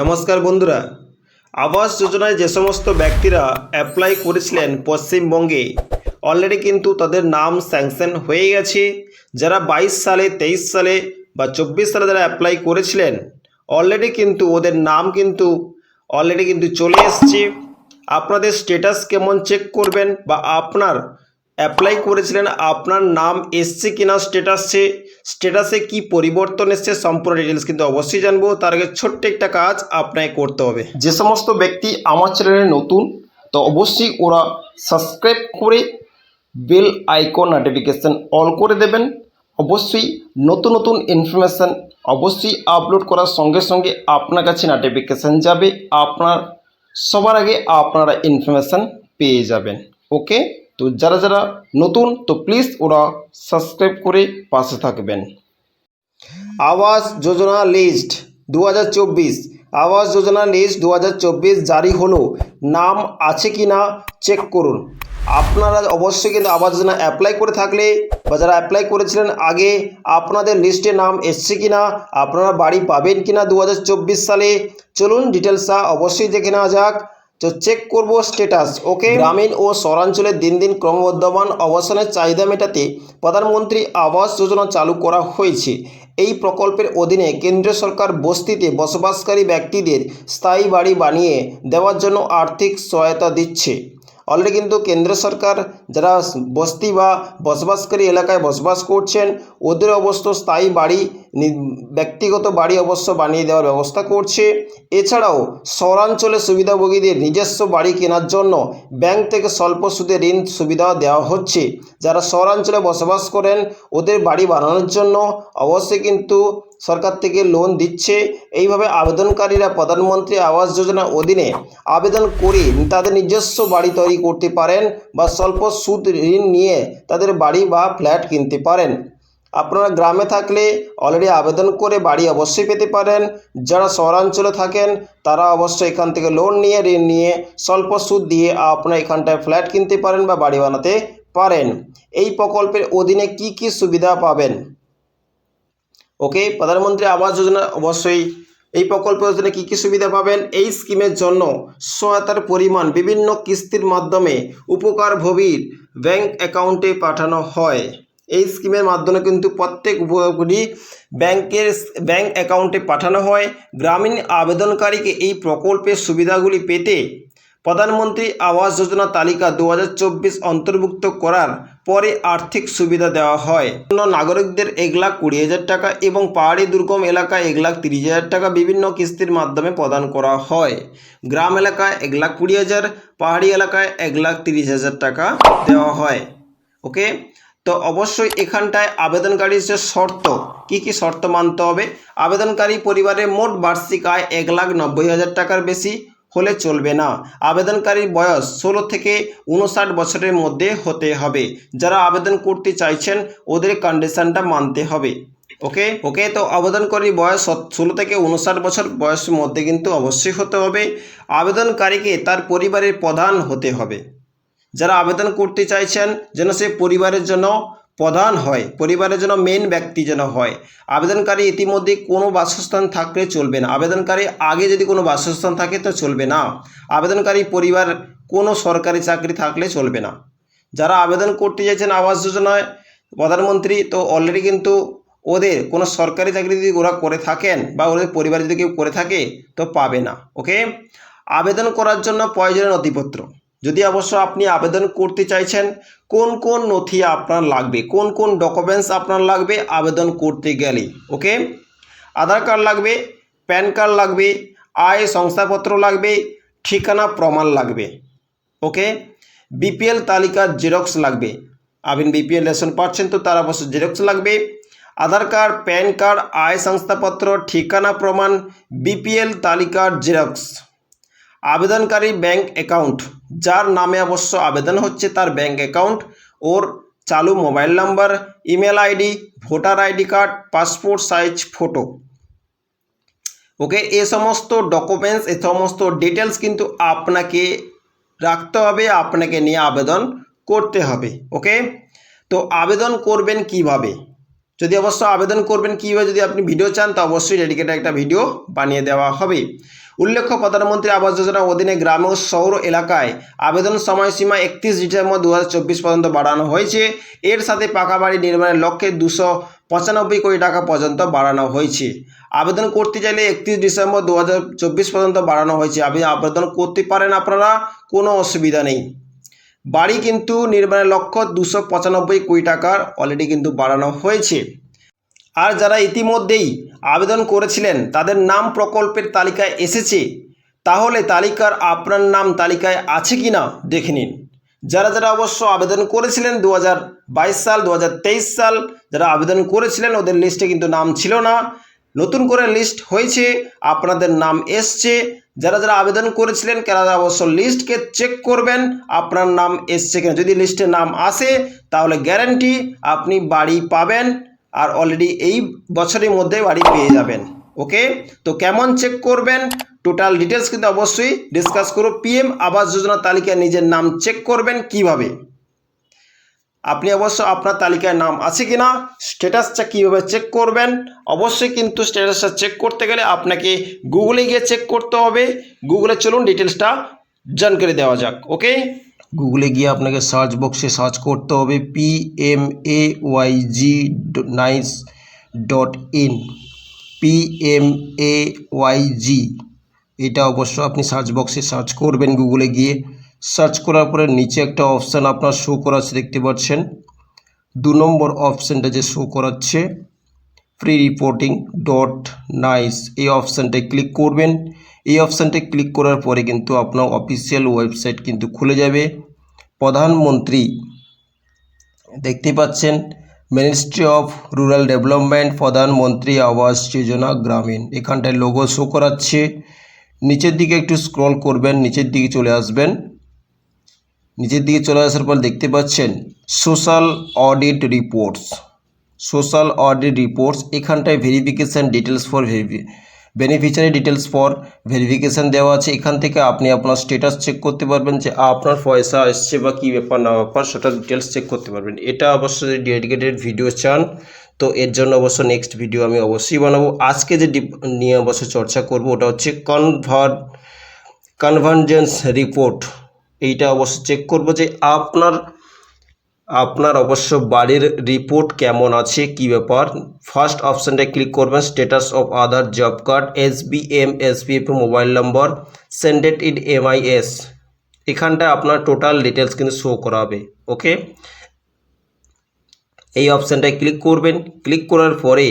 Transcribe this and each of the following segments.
নমস্কার বন্ধুরা। আবাস যোজনায় যে সমস্ত ব্যক্তিরা অ্যাপ্লাই করেছিলেন পশ্চিমবঙ্গে অলরেডি কিন্তু তাদের নাম স্যাংশন হয়ে গেছে। যারা বাইশ সালে, তেইশ সালে বা চব্বিশ সালে যারা অ্যাপ্লাই করেছিলেন অলরেডি কিন্তু ওদের নাম কিন্তু অলরেডি কিন্তু চলে এসছে। আপনাদের স্টেটাস কেমন চেক করবেন বা আপনার অ্যাপ্লাই করেছিলেন, আপনার নাম এসছে কিনা স্টেটাসে স্টেটাসে কি পরিবর্তন এসছে সম্পূর্ণ ডিটেলস কিন্তু অবশ্যই জানব। তার আগে ছোট্ট একটা কাজ আপনাকে করতে হবে। যে সমস্ত ব্যক্তি আমার চ্যানেলে নতুন, তো অবশ্যই ওরা সাবস্ক্রাইব করে বেল আইকন নোটিফিকেশান অল করে দেবেন। অবশ্যই নতুন নতুন ইনফরমেশান অবশ্যই আপলোড করার সঙ্গে সঙ্গে আপনার কাছে নোটিফিকেশান যাবে। আপনার, সবার আগে আপনারা ইনফরমেশান পেয়ে যাবেন। ওকে তো যারা যারা নতুন, তো প্লিজ ওরা সাবস্ক্রাইব করে পাশে থাকবেন। আবাস যোজনা লিস্ট দু হাজার চব্বিশ। আবাস যোজনা লিস্ট দু হাজার চব্বিশ জারি হলো। নাম আছে কি না চেক করুন। আপনারা অবশ্যই কিন্তু আবাস যোজনা অ্যাপ্লাই করে থাকলে বা যারা অ্যাপ্লাই করেছিলেন আগে, আপনাদের লিস্টে নাম এসছে কি না, আপনারা বাড়ি পাবেন কি না দু সালে। চলুন ডিটেলসটা অবশ্যই দেখে নেওয়া যাক। তো চেক করব স্ট্যাটাস ওকে গ্রামীণ ও শহরাঞ্চলের দিন দিন ক্রমবর্ধমান অবসানের চাহিদা মেটাতে প্রধানমন্ত্রী আবাস যোজনা চালু করা হয়েছে। এই প্রকল্পের অধীনে কেন্দ্র সরকার বস্তিতে বসবাসকারী ব্যক্তিদের স্থায়ী বাড়ি বানিয়ে দেওয়ার জন্য আর্থিক সহায়তা দিচ্ছে। অলরেডি কিন্তু কেন্দ্র সরকার যারা বস্তি বা বসবাসকারী এলাকায় বসবাস করছেন, ওদের অবস্থ স্থায়ী বাড়ি ব্যক্তিগত বাড়ি অবশ্য বানিয়ে দেওয়ার ব্যবস্থা করছে। এছাড়াও শহরাঞ্চলে সুবিধাভোগীদের নিজস্ব বাড়ি কেনার জন্য ব্যাংক থেকে স্বল্প সুদে ঋণ সুবিধা দেওয়া হচ্ছে। যারা শহরাঞ্চলে বসবাস করেন, ওদের বাড়ি বানানোর জন্য অবশ্যই কিন্তু সরকার থেকে লোন দিচ্ছে। এইভাবে আবেদনকারীরা প্রধানমন্ত্রী আবাস যোজনার অধীনে আবেদন করে তাদের নিজস্ব বাড়ি তৈরি করতে পারেন বা স্বল্প সুদ ঋণ নিয়ে তাদের বাড়ি বা ফ্ল্যাট কিনতে পারেন। আপনারা গ্রামে থাকলে অলরেডি আবেদন করে বাড়ি অবশ্যই পেতে পারেন। যারা শহরাঞ্চলে থাকেন, তারা অবশ্যই এখান থেকে লোন নিয়ে, ঋণ নিয়ে স্বল্প সুদ দিয়ে আপনারা এখানটায় ফ্ল্যাট কিনতে পারেন বা বাড়ি বানাতে পারেন। এই প্রকল্পের অধীনে কি কি সুবিধা পাবেন? ওকে, প্রধানমন্ত্রী আবাস যোজনা, অবশ্যই এই প্রকল্পের অধীনে কী কী সুবিধা পাবেন? এই স্কিমের জন্য সহায়তার পরিমাণ বিভিন্ন কিস্তির মাধ্যমে উপকারভোগীর ব্যাংক অ্যাকাউন্টে পাঠানো হয়। এই স্কিমের মাধ্যমে কিন্তু প্রত্যেক উপভোগী ব্যাংকের ব্যাংক অ্যাকাউন্টে পাঠানো হয়। গ্রামীণ আবেদনকারীকে এই প্রকল্পের সুবিধাগুলি পেতে প্রধানমন্ত্রী আবাস যোজনা তালিকা দু হাজার চব্বিশ অন্তর্ভুক্ত করার পরে আর্থিক সুবিধা দেওয়া হয়। অন্য নাগরিকদের এক লাখ কুড়ি হাজার টাকা এবং পাহাড়ি দুর্গম এলাকায় এক লাখ তিরিশ হাজার টাকা বিভিন্ন কিস্তির মাধ্যমে প্রদান করা হয়। গ্রাম এলাকায় এক লাখ কুড়ি হাজার, পাহাড়ি এলাকায় এক লাখ তিরিশ হাজার টাকা দেওয়া হয়। ওকে? তো অবশ্যই এখানটায় আবেদনকারীর যে শর্ত, কি কি শর্ত মানতে হবে? আবেদনকারী পরিবারের মোট বার্ষিক আয় এক লাখ নব্বই হাজার টাকার বেশি হলে চলবে না। আবেদনকারীর বয়স ষোলো থেকে উনষাট বছরের মধ্যে হতে হবে। যারা আবেদন করতে চাইছেন, ওদের কন্ডিশনটা মানতে হবে। ওকে? ওকে, তো আবেদনকারী বয়স ষোলো থেকে উনষাট বছর বয়সের মধ্যে কিন্তু অবশ্যই হতে হবে। আবেদনকারীকে তার পরিবারের প্রধান হতে হবে। যারা আবেদন করতে চাইছেন যেন সে পরিবারের জন্য প্রধান হয়, পরিবারের জন্য মেন ব্যক্তি যেন হয়। আবেদনকারী ইতিমধ্যে কোনো বাসস্থান থাকলে চলবে না। আবেদনকারী আগে যদি কোনো বাসস্থান থাকে তো চলবে না। আবেদনকারী পরিবার কোনো সরকারি চাকরি থাকলে চলবে না। যারা আবেদন করতে চাইছেন আবাস যোজনায়, প্রধানমন্ত্রী, তো অলরেডি কিন্তু ওদের কোনো সরকারি চাকরি যদি ওরা করে থাকেন বা ওদের পরিবার যদি কেউ করে থাকে, তো পাবে না। ওকে আবেদন করার জন্য প্রয়োজনীয় নথিপত্র। যদি অবশ্য আপনি আবেদন করতে চাইছেন, কোন কোন নথি আপনার লাগবে, কোন কোন ডকুমেন্টস আপনার লাগবে আবেদন করতে গেলে ওকে আধার কার্ড লাগবে, প্যান কার্ড লাগবে, আয় শংসাপত্র লাগবে, ঠিকানা প্রমাণ লাগবে ওকে বিপিএল তালিকার জেরক্স লাগবে আপনি বিপিএল রেশন পাচ্ছেন তো তার অবশ্য জেরক্স লাগবে, আধার কার্ড, প্যান কার্ড, আয় শংসাপত্র, ঠিকানা প্রমাণ বিপিএল তালিকার জেরক্স আবেদনকারী ব্যাংক অ্যাকাউন্ট, যার নামে অবশ্য আবেদন হচ্ছে তার ব্যাংক অ্যাকাউন্ট, ওর চালু mobile number, email ID, voter ID card, passport size, photo. Okay, এ সমস্ত ডকুমেন্টস, এ সমস্ত ডিটেলস কিন্তু আপনাকে রাখতে হবে, আপনাকে নিয়ে আবেদন করতে হবে, ওকে? তো আবেদন করবেন কীভাবে? যদি অবশ্য আবেদন করবেন কীভাবে যদি আপনি ভিডিও চান, তো অবশ্যই ডেডিকেটেড একটা ভিডিও বানিয়ে দেওয়া হবে। উল্লেখ্য, প্রধানমন্ত্রী আবাস যোজনার অধীনে গ্রাম ও শহর এলাকায় আবেদন সময়সীমা একত্রিশ ডিসেম্বর দু হাজার চব্বিশ পর্যন্ত বাড়ানো হয়েছে। এর সাথে পাকা বাড়ি নির্মাণের লক্ষ্যে দুশো পঁচানব্বই কোটি টাকা পর্যন্ত বাড়ানো হয়েছে। আবেদন করতে চাইলে একত্রিশ ডিসেম্বর দু হাজার চব্বিশ পর্যন্ত বাড়ানো হয়েছে। আপনি আবেদন করতে পারেন আপনারা, কোনো অসুবিধা নেই। বাড়ি কিন্তু নির্মাণের লক্ষ্য দুশো পঁচানব্বই কোটি টাকার অলরেডি কিন্তু বাড়ানো হয়েছে। আর যারা ইতিমধ্যেই আবেদন করেছিলেন, তাদের নাম প্রকল্পের তালিকায় এসেছে, তাহলে তালিকার আপনার নাম তালিকায় আছে কি না দেখে নিন। যারা যারা অবশ্য আবেদন করেছিলেন দু হাজার বাইশ সাল দু হাজার তেইশ সাল, যারা আবেদন করেছিলেন, ওদের লিস্টে কিন্তু নাম ছিল না। নতুন করে লিস্ট হয়েছে, আপনাদের নাম এসছে। যারা যারা আবেদন করেছিলেন, তারা অবশ্য লিস্টকে চেক করবেন, আপনার নাম এসছে কিনা। যদি লিস্টে নাম আসে, তাহলে গ্যারেন্টি আপনি বাড়ি পাবেন। আর অলরেডি এই বছরের মধ্যে বাড়ি পেয়ে যাবেন ওকে তো কেমন চেক করবেন? টোটাল ডিটেলস কিন্তু অবশ্যই ডিসকাস করো পিএম আবাস যোজনা তালিকায় নিজের নাম চেক করবেন কীভাবে? আপনি অবশ্য আপনার তালিকায় নাম আছে কি না স্ট্যাটাসটা কীভাবে চেক করবেন? অবশ্যই কিন্তু স্ট্যাটাসটা চেক করতে গেলে আপনাকে গুগলে গিয়ে চেক করতে হবে। গুগলে চলুন ডিটেলসটা জানকারি দেওয়া যাক ওকে গুগলে গিয়ে আপনাকে সার্চ বক্সে সার্চ করতে হবে P M A Y G nic dot in P M A Y G এটা অবশ্য আপনি সার্চ বক্সে সার্চ করবেন গুগলে গিয়ে। সার্চ করার পরে নিচে একটা অপশান আপনার শো করাচ্ছে দেখতে পাচ্ছেন। দু নম্বর অপশানটা যে শো করাচ্ছে ফ্রি রিপোর্টিং ডট নাইস এই অপশানটায় ক্লিক করবেন। এই অপশানটায় ক্লিক করার পরে কিন্তু আপনার অফিসিয়াল ওয়েবসাইট কিন্তু খুলে যাবে। প্রধানমন্ত্রী দেখতে পাচ্ছেন মিনিস্ট্রি অফ রুরাল ডেভেলপমেন্ট প্রধানমন্ত্রী আবাস যোজনা গ্রামীণ। এখানটায় লোগো শো করাচ্ছে। নিচের দিকে একটু স্ক্রল করবেন, নিচের দিকে চলে আসবেন। নিচের দিকে চলে আসার পর দেখতে পাচ্ছেন social audit reports social audit reports এখানটায় verification details for verify beneficiary details for verification দেওয়া আছে। এখান থেকে আপনি আপনার স্টেটাস চেক করতে পারবেন যে আপনার পয়সা এসছে বা কী ব্যাপার না ব্যাপার, সেটা ডিটেলস চেক করতে পারবেন। এটা অবশ্যই ডেডিকেটেড ভিডিও চান, তো এর জন্য অবশ্য নেক্সট ভিডিও আমি অবশ্যই বানাবো। আজকে যে নিয়ে অবশ্য চর্চা করব, ওটা হচ্ছে কনভার্ট কনভার্জেন্স রিপোর্ট এইটা অবশ্য চেক করব যে আপনার আপনার অবশ্য বাড়ির রিপোর্ট কেমন আছে, কি ব্যাপার? ফার্স্ট অপশানটায় ক্লিক করবেন status of Aadhaar job card S B M S B F mobile number sended in M I S এখানটায় আপনার টোটাল ডিটেলস কিন্তু শো করাবে ওকে এই অপশানটায় ক্লিক করবেন ক্লিক করার পরে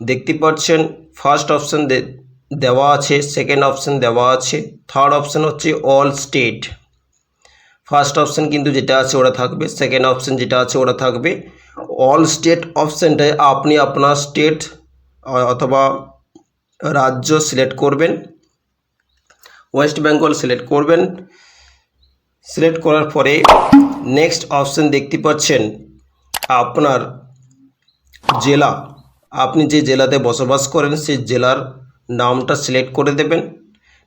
দেখতে পাচ্ছেন ফার্স্ট অপশান দেওয়া আছে সেকেন্ড অপশান দেওয়া আছে থার্ড অপশান হচ্ছে অল স্টেট ফার্স্ট অপশান কিন্তু যেটা আছে ওটা থাকবে। সেকেন্ড অপশান যেটা আছে ওটা থাকবে। অল স্টেট অপশানটায় আপনি আপনার স্টেট অথবা রাজ্য সিলেক্ট করবেন। ওয়েস্ট বেঙ্গল সিলেক্ট করবেন। সিলেক্ট করার পরে নেক্সট অপশান দেখতে পাচ্ছেন আপনার জেলা। আপনি যে জেলাতে বসবাস করেন, সেই জেলার নামটা সিলেক্ট করে দেবেন।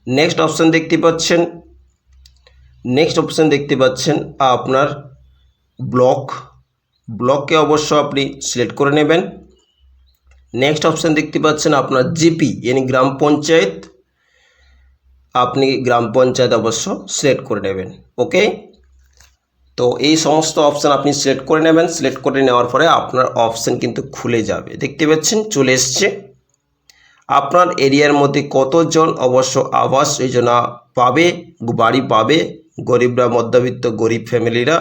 নেক্সট অপশান দেখতে পাচ্ছেন নেক্সট অপশান দেখতে পাচ্ছেন, আপনার ব্লক ব্লককে অবশ্য আপনি সিলেক্ট করে নেবেন। নেক্সট অপশান দেখতে পাচ্ছেন, আপনার জিপি yani গ্রাম পঞ্চায়েত। আপনি গ্রাম পঞ্চায়েত অবশ্য সিলেক্ট করে নেবেন ওকে তো এই সমস্ত অপশান আপনি সিলেক্ট করে নেবেন। সিলেক্ট করে নেওয়ার পরে আপনার অপশান কিন্তু খুলে যাবে। দেখতে পাচ্ছেন, চলে এসছে। আপনার এরিয়ার মধ্যে কতজন অবশ্য আবাস যোজনা পাবে, বাড়ি পাবে গরিবরা, মধ্যবিত্ত, গরিব ফ্যামিলিরা,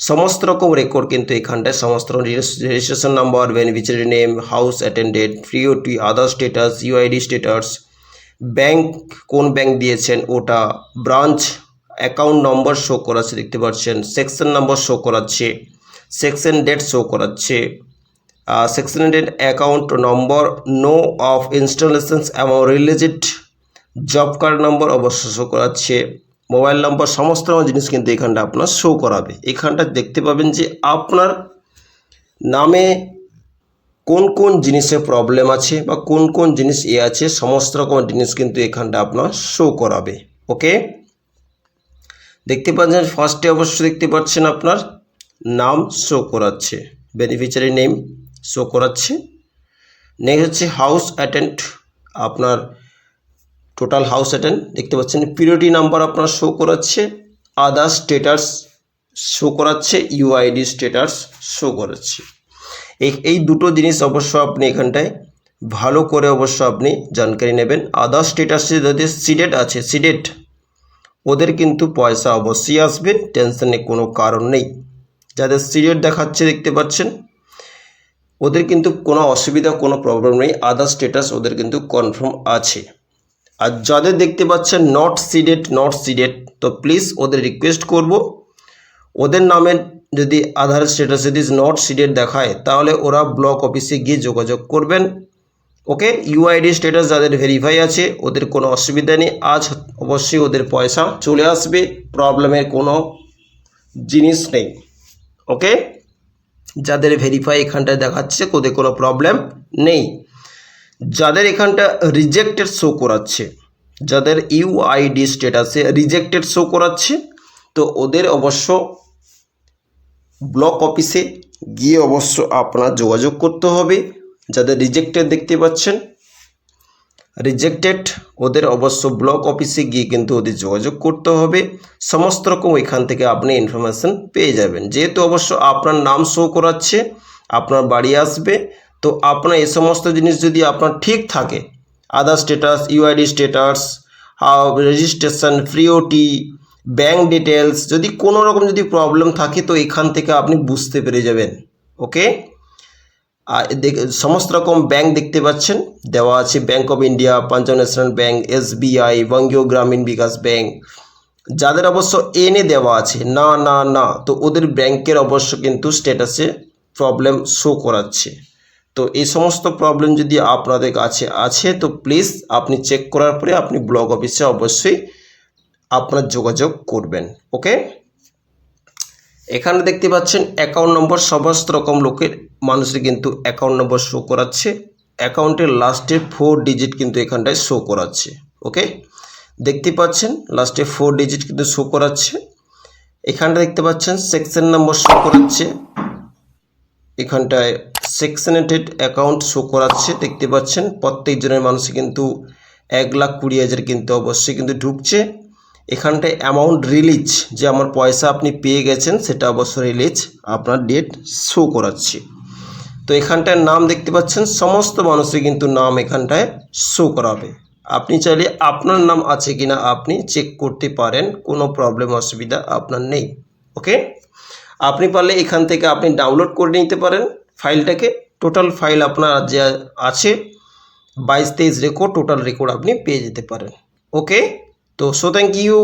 সমস্ত রকম রেকর্ড কিন্তু এখানটায়, সমস্ত রকম registration number beneficiary name house attended priority Aadhaar status UID status bank কোন ব্যাংক দিয়েছেন, ওটা ব্রাঞ্চ অ্যাকাউন্ট নম্বর শো করাচ্ছে, দেখতে পাচ্ছেন সেকশন নম্বর শো করাচ্ছে সেকশন ডেট শো করাচ্ছে section date account number no of installations amount related job card number অবশ্য show করাচ্ছে মোবাইল নম্বর, সমস্ত রকম জিনিস কিন্তু এখানটা আপনার শো করাবে। এখানটা দেখতে পাবেন যে আপনার নামে কোন কোন জিনিসে প্রবলেম আছে বা কোন কোন জিনিস এ আছে, সমস্ত রকম জিনিস কিন্তু এখানটা আপনার শো করাবে। ওকে দেখতে পাচ্ছেন ফার্স্টে অবশ্য দেখতে পাচ্ছেন আপনার নাম শো করাচ্ছে বেনিফিশিয়ারি নেম শো করাচ্ছে। নেক্সট হচ্ছে হাউস অ্যাটেন্ড আপনার টোটাল হাউস অ্যাটেন্ড দেখতে পাচ্ছেন পিরিয়ডি নাম্বার আপনার শো করাচ্ছে আদার স্টেটাস শো করাচ্ছে ইউআইডি স্টেটাস শো করাচ্ছে। এই দুটো জিনিস অবশ্য আপনি এখানটায় ভালো করে অবশ্য আপনি জানকারি নেবেন। আদার স্টেটাসে যদি সিডেট আছে সিডেট ওদের কিন্তু পয়সা অবশ্যই আসবে টেনশনের কোনো কারণ নেই। যাদের সিরিয়াল দেখাচ্ছে, দেখতে পাচ্ছেন, ওদের কিন্তু কোনো অসুবিধা, কোনো প্রবলেম নেই। আদার স্টেটাস ওদের কিন্তু কনফার্ম আছে। আর যাদের দেখতে পাচ্ছেন নট সিডেড নট সিডেড তো প্লিজ ওদের রিকোয়েস্ট করব। ওদের নামের যদি আধার স্ট্যাটাস যদি নট সিডেড দেখায়, তাহলে ওরা ব্লক অফিসে গিয়ে যোগাযোগ করবেন। ওকে ইউআইডি স্ট্যাটাস যাদের ভেরিফাই আছে, ওদের কোনো অসুবিধা নেই। আজ অবশ্যই ওদের পয়সা চলে আসবে প্রবলেমের কোনো জিনিস নেই। ওকে যাদের ভেরিফাই এখানটায় দেখাচ্ছে, ওদের কোনো প্রবলেম নেই। যাদের এখানটা রিজেক্টেড শো করাচ্ছে, যাদের ইউআইডি স্ট্যাটাসে রিজেক্টেড শো করাচ্ছে, তো ওদের অবশ্য ব্লক অফিসে গিয়ে অবশ্য আপনার যোগাযোগ করতে হবে। যাদের রিজেক্টেড দেখতে পাচ্ছেন রিজেক্টেড ওদের অবশ্য ব্লক অফিসে গিয়ে কিন্তু ওদের যোগাযোগ করতে হবে। সমস্ত রকম ওইখান থেকে আপনি ইনফরমেশান পেয়ে যাবেন। যেহেতু অবশ্য আপনার নাম শো করাচ্ছে, আপনার বাড়ি আসবে তো আপনার এই সমস্ত জিনিস যদি আপনার ঠিক থাকে Aadhaar status UID status registration ফ্রিওটি bank details যদি কোনো রকম যদি প্রবলেম থাকে তো এখান থেকে আপনি বুঝতে পেরে যাবেন ওকে আর সমস্ত রকম ব্যাংক দেখতে পাচ্ছেন, দেওয়া আছে bank of India Punjab national bank SBI Bangiya Gramin Vikash bank যাদের অবশ্য এনে দেওয়া আছে, না না না, তো ওদের ব্যাংকের অবশ্য কিন্তু স্ট্যাটাসে প্রবলেম শো করাচ্ছে। তো এই সমস্ত প্রবলেম যদি আপনাদের কাছে আছে, তো প্লিজ আপনি চেক করার পরে আপনি ব্লক অফিসে অবশ্যই আপনার যোগাযোগ করবেন ওকে এখানে দেখতে পাচ্ছেন অ্যাকাউন্ট নম্বর সমস্ত রকম লোকের মানুষের কিন্তু অ্যাকাউন্ট নম্বর শো করাচ্ছে। অ্যাকাউন্টের লাস্টে ফোর ডিজিট কিন্তু এখানটায় শো করাচ্ছে ওকে দেখতে পাচ্ছেন লাস্টে ফোর ডিজিট কিন্তু শো করাচ্ছে। এখানটা দেখতে পাচ্ছেন সেকশন নম্বর শো করাচ্ছে। এখানটায় সেকশনেটেড অ্যাকাউন্ট শো করাচ্ছে, দেখতে পাচ্ছেন। প্রত্যেকজনের মানুষে কিন্তু এক লাখ কুড়ি হাজার কিন্তু অবশ্যই কিন্তু ঢুকছে। এখানটায় অ্যামাউন্ট রিলিজ যে আমার পয়সা আপনি পেয়ে গেছেন, সেটা অবশ্য রিলিজ আপনার ডেট শো করাচ্ছে। তো এখানটায় নাম দেখতে পাচ্ছেন, সমস্ত মানুষের কিন্তু নাম এখানটায় শো করাবে। আপনি চাইলে আপনার নাম আছে কিনা আপনি চেক করতে পারেন, কোনো প্রবলেম অসুবিধা আপনার নেই ওকে আপনি পারলে এখান থেকে আপনি ডাউনলোড করে নিতে পারেন। ফাইলটাকে টোটাল ফাইল আপনার যে আছে, বাইশ তেইশ রেকর্ড টোটাল রেকর্ড আপনি পেয়ে যেতে পারেন। ওকে তো সো থ্যাংক ইউ